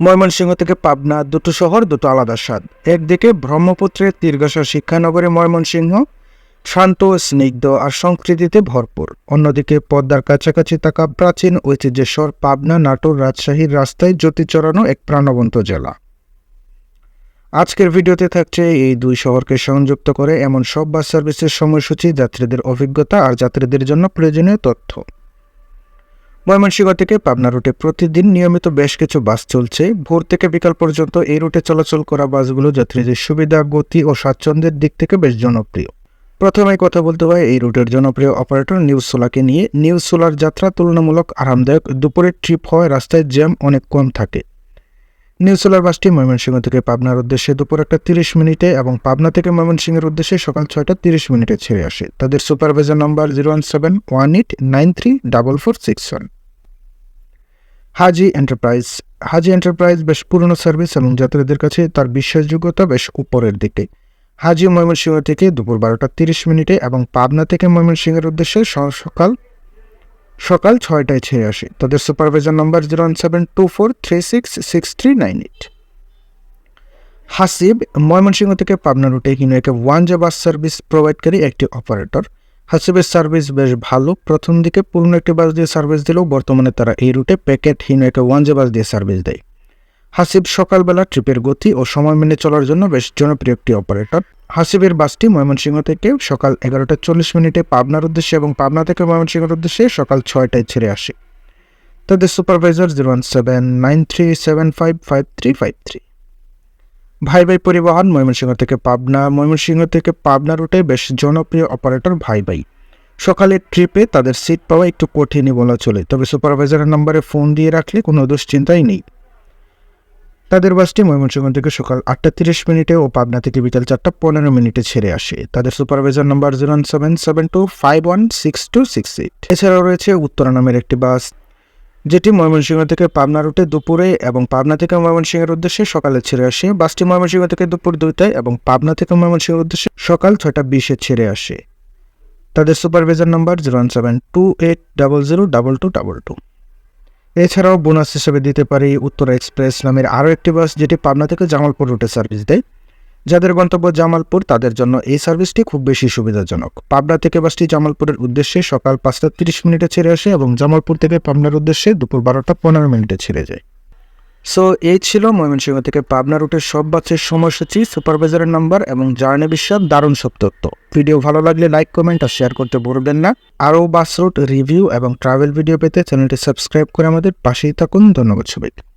ময়মনসিংহ থেকে পাবনা, দুটো শহর, দুটো আলাদা স্বাদ। একদিকে ব্রহ্মপুত্রের তীরগাছা শিক্ষানগরে ময়মনসিংহ, শান্ত, স্নিগ্ধ আর সংস্কৃতিতে ভরপুর। অন্যদিকে পদ্মার কাছাকাছি থাকা প্রাচীন ঐতিহ্যেশ্বর পাবনা নাটোর রাজশাহীর রাস্তায় জ্যোতি চড়ানো এক প্রাণবন্ত জেলা। আজকের ভিডিওতে থাকছে এই দুই শহরকে সংযুক্ত করে এমন সব বাস সার্ভিসের সময়সূচি, যাত্রীদের অভিজ্ঞতা আর যাত্রীদের জন্য প্রয়োজনীয় তথ্য। ময়মনসিংহ থেকে পাবনা রুটে প্রতিদিন নিয়মিত বেশ কিছু বাস চলছে। ভোর থেকে বিকাল পর্যন্ত এই রুটে চলাচল করা বাসগুলো যাত্রীদের সুবিধা, গতি ও স্বাচ্ছন্দ্যের দিক থেকে বেশ জনপ্রিয়। প্রথমে কথা বলতে হয় এই রুটের জনপ্রিয় অপারেটর নিউজ সোলাকে নিয়ে। নিউজ সোলার যাত্রা তুলনামূলক আরামদায়ক। দুপুরের ট্রিপ হওয়ায় রাস্তায় জ্যাম অনেক কম থাকে। নিউ সোলার বাসটি ময়মনসিংহ থেকে পাবনার উদ্দেশ্যে দুপুর একটা তিরিশ মিনিটে এবং পাবনা থেকে ময়মনসিংহের উদ্দেশ্যে সকাল ছয়টা তিরিশ মিনিটে ছেড়ে আসে। তাদের supervisor number zero one seven one eight nine three double four six one. Haji enterprise. Haji enterprise বেশ পুরনো সার্ভিস এবং যাত্রীদের কাছে তার বিশ্বাসযোগ্যতা বেশ উপরের দিকে। হাজি ময়মনসিংহ থেকে দুপুর বারোটা তিরিশ মিনিটে এবং পাবনা থেকে ময়মনসিংহের উদ্দেশ্যে সকাল সকাল ছয়টায় ছেড়ে আসে। তাদের supervisor number zero one seven two four three six six three nine eight. Hasib Mymensingh থেকে পাবনা রুটে হিনোয়েকে ওয়ান জে বাস সার্ভিস প্রোভাইডকারী একটি অপারেটর। হাসিবের সার্ভিস বেশ ভালো। প্রথম দিকে পুরনো একটি বাস দিয়ে সার্ভিস দিলেও বর্তমানে তারা এই রুটে প্যাকেট হিনোয়েকে ওয়ান জে বাস দিয়ে সার্ভিস দেয়। হাসিব সকালবেলা ট্রিপের গতি ও সময় মেনে চলার জন্য বেশ জনপ্রিয় একটি অপারেটর হাসিবের বাসটি ময়মনসিংহ থেকে সকাল এগারোটা চল্লিশ মিনিটে পাবনার উদ্দেশ্যে এবং পাবনা থেকে ময়মনসিংহের উদ্দেশ্যে সকাল ছয়টায় ছেড়ে আসে। তাদের supervisor zero one seven nine three seven five five three five three ভাই ভাই পরিবহন ময়মনসিংহ থেকে পাবনা। ময়মনসিংহ থেকে পাবনা রুটে বেশ জনপ্রিয় অপারেটর ভাই ভাই সকালের ট্রিপে তাদের সিট পাওয়া একটু কঠিনই বলা চলে, তবে সুপারভাইজারের নম্বরে ফোন দিয়ে রাখলে কোনো দুশ্চিন্তাই নেই। তাদের বাসটি ময়মনসিংহ থেকে সকাল আটটা তিরিশ মিনিটে ও পাবনা থেকে বিকাল চারটা পনেরো মিনিটে ছেড়ে আসে। তাদের supervisor number zero seven seven two five one six two six eight এছাড়াও রয়েছে উত্তরা নামের একটি বাস। যেটি ময়মনসিংহ থেকে পাবনা রুটে দুপুরে এবং পাবনা থেকে ময়মনসিংহের উদ্দেশ্যে সকালে ছেড়ে আসে। বাসটি ময়মনসিংহ থেকে দুপুর দুইটায় এবং পাবনা থেকে ময়মনসিংহের উদ্দেশ্যে সকাল ছয়টা বিশে ছেড়ে আসে। তাদের supervisor number zero one seven two eight double zero double two double two. এছাড়াও বোনাস হিসেবে দিতে পারি উত্তরা এক্সপ্রেস নামের আরও একটি বাস, যেটি পাবনা থেকে জামালপুর রুটে সার্ভিস দেয়। যাদের গন্তব্য জামালপুর, তাদের জন্য এই সার্ভিসটি খুব বেশি সুবিধাজনক। পাবনা থেকে বাসটি জামালপুরের উদ্দেশ্যে সকাল পাঁচটা তিরিশ মিনিটে ছেড়ে আসে এবং জামালপুর থেকে পাবনার উদ্দেশ্যে দুপুর বারোটা পনেরো মিনিটে ছেড়ে যায়। সো এই ছিল ময়মনসিংহ থেকে পাবনা রুটের সব বাসের সময়সূচি, সুপারভাইজারের নাম্বার এবং জার্নি বিশ্বাস দারুণ সব তথ্য। ভিডিও ভালো লাগলে লাইক, কমেন্ট আর শেয়ার করতে ভুলবেন না। আরও বাস রুট, রিভিউ এবং ট্রাভেল ভিডিও পেতে চ্যানেলটি সাবস্ক্রাইব করে আমাদের পাশেই থাকুন। ধন্যবাদ সবাইকে।